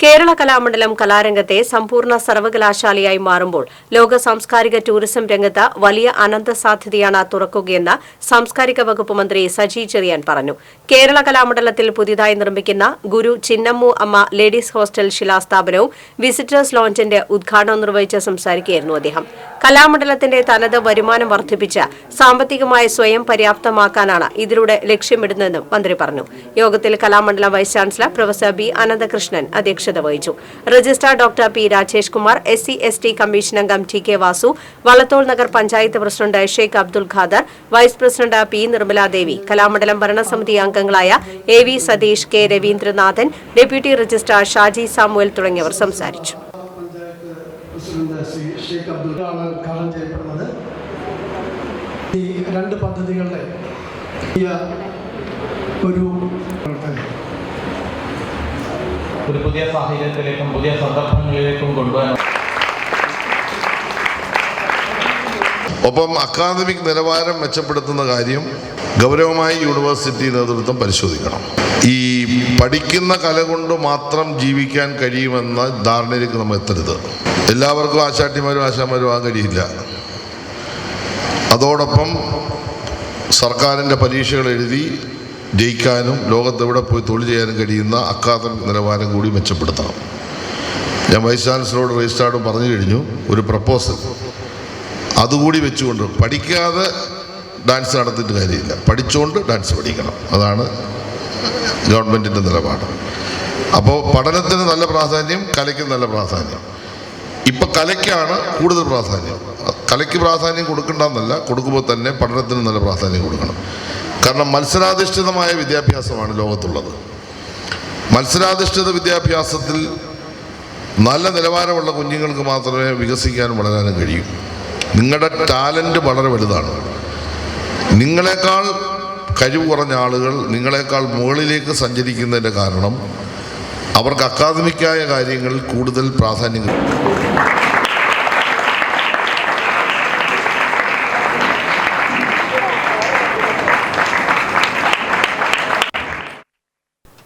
കേരള കലാമണ്ഡലം കലാരംഗത്തെ സമ്പൂർണ സർവകലാശാലയായി മാറുമ്പോൾ ലോക സാംസ്കാരിക ടൂറിസം രംഗത്ത് വലിയ അനന്ത സാധ്യതയാണ് തുറക്കുകയെന്ന് സാംസ്കാരിക വകുപ്പ് മന്ത്രി സജി ചെറിയാൻ പറഞ്ഞു. കേരള കലാമണ്ഡലത്തിൽ പുതിയതായി നിർമ്മിക്കുന്ന ഗുരു ചിന്നമ്മു അമ്മ ലേഡീസ് ഹോസ്റ്റൽ ശിലാസ്ഥാപനവും വിസിറ്റേഴ്സ് ലോഞ്ചിന്റെ ഉദ്ഘാടനം നിർവഹിച്ച് സംസാരിക്കുകയായിരുന്നു അദ്ദേഹം. കലാമണ്ഡലത്തിന്റെ തനത് വരുമാനം വർദ്ധിപ്പിച്ച് സാമ്പത്തികമായി സ്വയം പര്യാപ്തമാക്കാനാണ് ഇതിലൂടെ ലക്ഷ്യമിടുന്നതെന്നും മന്ത്രി പറഞ്ഞു. യോഗത്തിൽ Kalamandalam vice chancellor professor B Ananthakrishnan അധ്യക്ഷത വഹിച്ചു. Registrar doctor P Rajesh Kumar S C S T commission അംഗം T K Vasu Vallathol Nagar panchayat president Sheikh Abdul Khader vice president P Nirmaladevi Kalamandalam ഭരണസമിതി അംഗങ്ങളായ A V Satheesh K Raveendranathan deputy registrar Shaji Samuel തുടങ്ങിയവർ സംസാരിച്ചു. ഈ രണ്ട് പദ്ധതികളുടെ ഒരു ഒരു പുതിയ സാഹചര്യത്തിലേക്കും പുതിയ സന്ദർഭങ്ങളിലേക്കും കൊണ്ടുവരാൻ ഒപ്പം അക്കാദമിക് നിലവാരം മെച്ചപ്പെടുത്തുന്ന കാര്യം ഗൗരവമായി യൂണിവേഴ്സിറ്റി നേതൃത്വം പരിശോധിക്കണം. ഈ പഠിക്കുന്ന കല കൊണ്ട് മാത്രം ജീവിക്കാൻ കഴിയുമെന്ന ധാരണയിലേക്ക് നമ്മൾ എത്തരുത്. എല്ലാവർക്കും ആശാട്ടിമാരും ആശാമാരും ആകാൻ കഴിയില്ല അതോടൊപ്പം സർക്കാരിന്റെ പരീക്ഷകൾ എഴുതി ജയിക്കാനും ലോകത്തെവിടെ പോയി തൊഴിൽ ചെയ്യാനും കഴിയുന്ന അക്കാദമിക് നിലവാരം കൂടി മെച്ചപ്പെടുത്തണം. ഞാൻ വൈസ് ചാൻസലറോട് രജിസ്ട്രാർഡും പറഞ്ഞു കഴിഞ്ഞു ഒരു പ്രപ്പോസൽ. അതുകൂടി വെച്ചുകൊണ്ട് പഠിക്കാതെ ഡാൻസ് നടത്തിയിട്ട് കാര്യമില്ല. പഠിച്ചുകൊണ്ട് ഡാൻസ് പഠിക്കണം. അതാണ് ഗവൺമെന്റിന്റെ നിലപാട്. അപ്പോൾ പഠനത്തിന് നല്ല പ്രാധാന്യം കലയ്ക്ക് നല്ല പ്രാധാന്യം. ഇപ്പം കലയ്ക്കാണ് കൂടുതൽ പ്രാധാന്യം. കലയ്ക്ക് പ്രാധാന്യം കൊടുക്കേണ്ടെന്നല്ല കൊടുക്കുമ്പോൾ തന്നെ പഠനത്തിന് നല്ല പ്രാധാന്യം കൊടുക്കണം. കാരണം മത്സരാധിഷ്ഠിതമായ വിദ്യാഭ്യാസമാണ് ലോകത്തുള്ളത്. മത്സരാധിഷ്ഠിത വിദ്യാഭ്യാസത്തിൽ നല്ല നിലവാരമുള്ള കുഞ്ഞുങ്ങൾക്ക് മാത്രമേ വികസിക്കാനും വളരാനും കഴിയൂ. നിങ്ങളുടെ ടാലന്റ് വളരെ വലുതാണ്. നിങ്ങളെക്കാൾ കഴിവ് കുറഞ്ഞ ആളുകൾ നിങ്ങളെക്കാൾ മുകളിലേക്ക് സഞ്ചരിക്കുന്നതിന്റെ കാരണം അവർക്ക് അക്കാദമിക്കായ കാര്യങ്ങളിൽ കൂടുതൽ പ്രാധാന്യം കിട്ടും.